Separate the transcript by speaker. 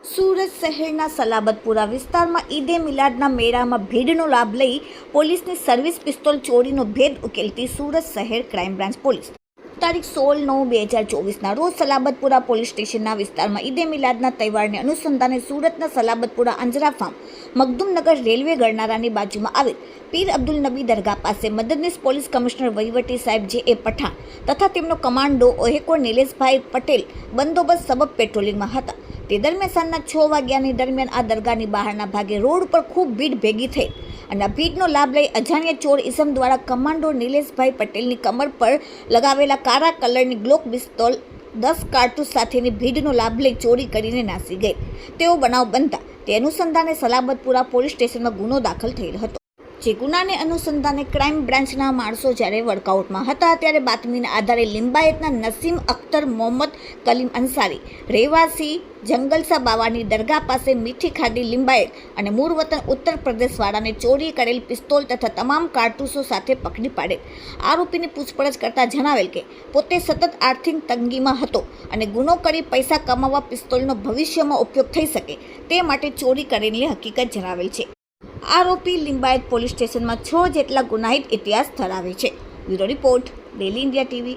Speaker 1: સુરત શહેરના સલાબતપુરા વિસ્તારમાં ઈદે મિલાદના મેળામાં ભીડનો લાભ લઈ પોલીસની સર્વિસ પિસ્તોલ ચોરીનો ભેદ ઉકેલતી સુરત શહેર ક્રાઇમ બ્રાન્ચ પોલીસ. તારીખ સોળ નવ બે હજાર ચોવીસના રોજ સલાબતપુરા પોલીસ સ્ટેશનના વિસ્તારમાં ઈદે મિલાદના તહેવારને અનુસંધાને સુરતના સલાબતપુરા અંજરા ફાર્મ મગદુમનગર રેલવે ગણનારાની બાજુમાં આવેલ પીર અબ્દુલ નબી દરગાહ પાસે મદદનીશ પોલીસ કમિશનર વહીવટી સાહેબ જે એ પઠાણ તથા તેમનો કમાન્ડો ઓહેકો નિલેશભાઈ પટેલ બંદોબસ્ત સબબ પેટ્રોલિંગમાં હતા. તે દરમિયાન સાંજના છ વાગ્યાની દરમિયાન આ દરગાહની બહારના ભાગે રોડ પર ખૂબ ભીડ ભેગી થઈ અને ભીડનો લાભ લઈ અજાણ્યા ચોર ઇસમ દ્વારા કમાન્ડો નિલેશભાઈ પટેલની કમર પર લગાવેલા કાળા કલરની ગ્લોક પિસ્તોલ, દસ કારતૂસ સાથેની ભીડનો લાભ લઈ ચોરી કરીને નાસી ગઈ. તેઓ બનાવ બનતા તે અનુસંધાને સલાબતપુરા પોલીસ સ્ટેશનમાં ગુનો દાખલ થયેલ હતો. જે ગુનાને અનુસંધાને ક્રાઇમ બ્રાન્ચના માણસો જ્યારે વર્કઆઉટમાં હતા, ત્યારે બાતમીના આધારે લિંબાયતના નસીમ અખ્તર મોહમ્મદ કલીમ અંસારી, રહેવાસી જંગલસા બાવાની દરગાહ પાસે મીઠી ખાડી લિંબાયત અને મૂળ વતન ઉત્તર પ્રદેશવાળાને ચોરી કરેલ પિસ્તોલ તથા તમામ કારતૂસો સાથે પકડી પાડે. આરોપીની પૂછપરછ કરતાં જણાવેલ કે, પોતે સતત આર્થિક તંગીમાં હતો અને ગુનો કરી પૈસા કમાવા પિસ્તોલનો ભવિષ્યમાં ઉપયોગ થઈ શકે તે માટે ચોરી કરેલી હકીકત જણાવેલ છે. આરોપી લિંબાયત પોલીસ સ્ટેશનમાં છ જેટલા ગુનાહિત ઇતિહાસ ધરાવે છે. Bureau report, daily India TV